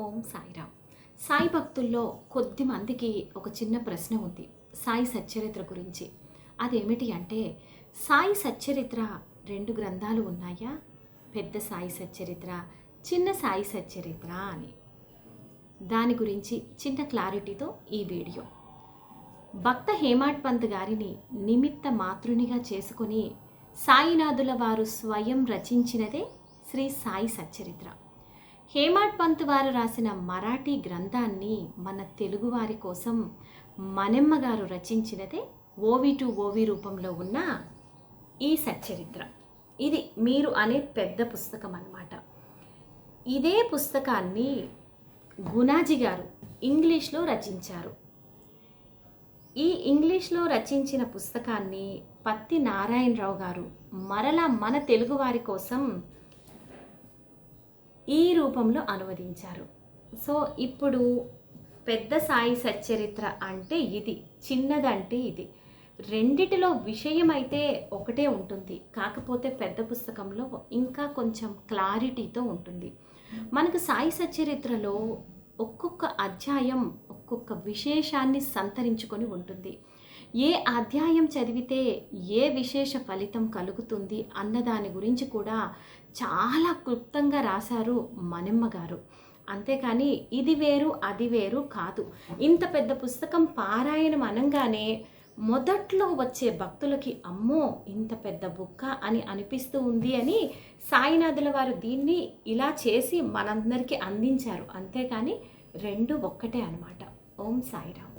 ఓం సాయిరామ్. సాయి భక్తుల్లో కొద్ది మందికి ఒక చిన్న ప్రశ్న ఉంది. సాయి సచ్చరిత్ర గురించి. అదేమిటి అంటే సాయి సచ్చరిత్ర రెండు గ్రంథాలు ఉన్నాయా? పెద్ద సాయి సచ్చరిత్ర చిన్న సాయి సచ్చరిత్ర అని. దాని గురించి చిన్న క్లారిటీతో ఈ వీడియో. భక్త హేమాడ్ పంత్ గారిని నిమిత్త మాతృనిగా చేసుకొని సాయినాథుల వారు స్వయం రచించినదే శ్రీ సాయి సచ్చరిత్ర. హేమాడ్ పంత్ వారు రాసిన మరాఠీ గ్రంథాన్ని మన తెలుగువారి కోసం మనెమ్మ గారు రచించినదే ఓవి టు ఓవి రూపంలో ఉన్న ఈ సచ్చరిత్ర. ఇది మీరు అనే పెద్ద పుస్తకం అన్నమాట. ఇదే పుస్తకాన్ని గుణాజీ గారు ఇంగ్లీష్లో రచించారు. ఈ ఇంగ్లీష్లో రచించిన పుస్తకాన్ని పత్తి నారాయణరావు గారు మరలా మన తెలుగువారి కోసం ఈ రూపంలో అనువదించారు. సో ఇప్పుడు పెద్ద సాయి సచ్చరిత్ర అంటే ఇది చిన్నదంటే ఇది. రెండిటిలో విషయం అయితే ఒకటే ఉంటుంది. కాకపోతే పెద్ద పుస్తకంలో ఇంకా కొంచెం క్లారిటీతో ఉంటుంది. మనకు సాయి సచ్చరిత్రలో ఒక్కొక్క అధ్యాయం ఒక్కొక్క విశేషాన్ని సంతరించుకొని ఉంటుంది. ఏ అధ్యాయం చదివితే ఏ విశేష ఫలితం కలుగుతుంది అన్నదాని గురించి కూడా చాలా క్లుప్తంగా రాశారు మనెమ్మ గారు అంతేకాని ఇది వేరు అది వేరు కాదు. ఇంత పెద్ద పుస్తకం పారాయణం అనగానే మొదట్లో వచ్చే భక్తులకి అమ్మో ఇంత పెద్ద బుక్క అని అనిపిస్తూ ఉంది అని సాయినాథుల వారు దీన్ని ఇలా చేసి మనందరికీ అందించారు. అంతేకాని రెండు ఒక్కటే అనమాట ఓం సాయిరామ్.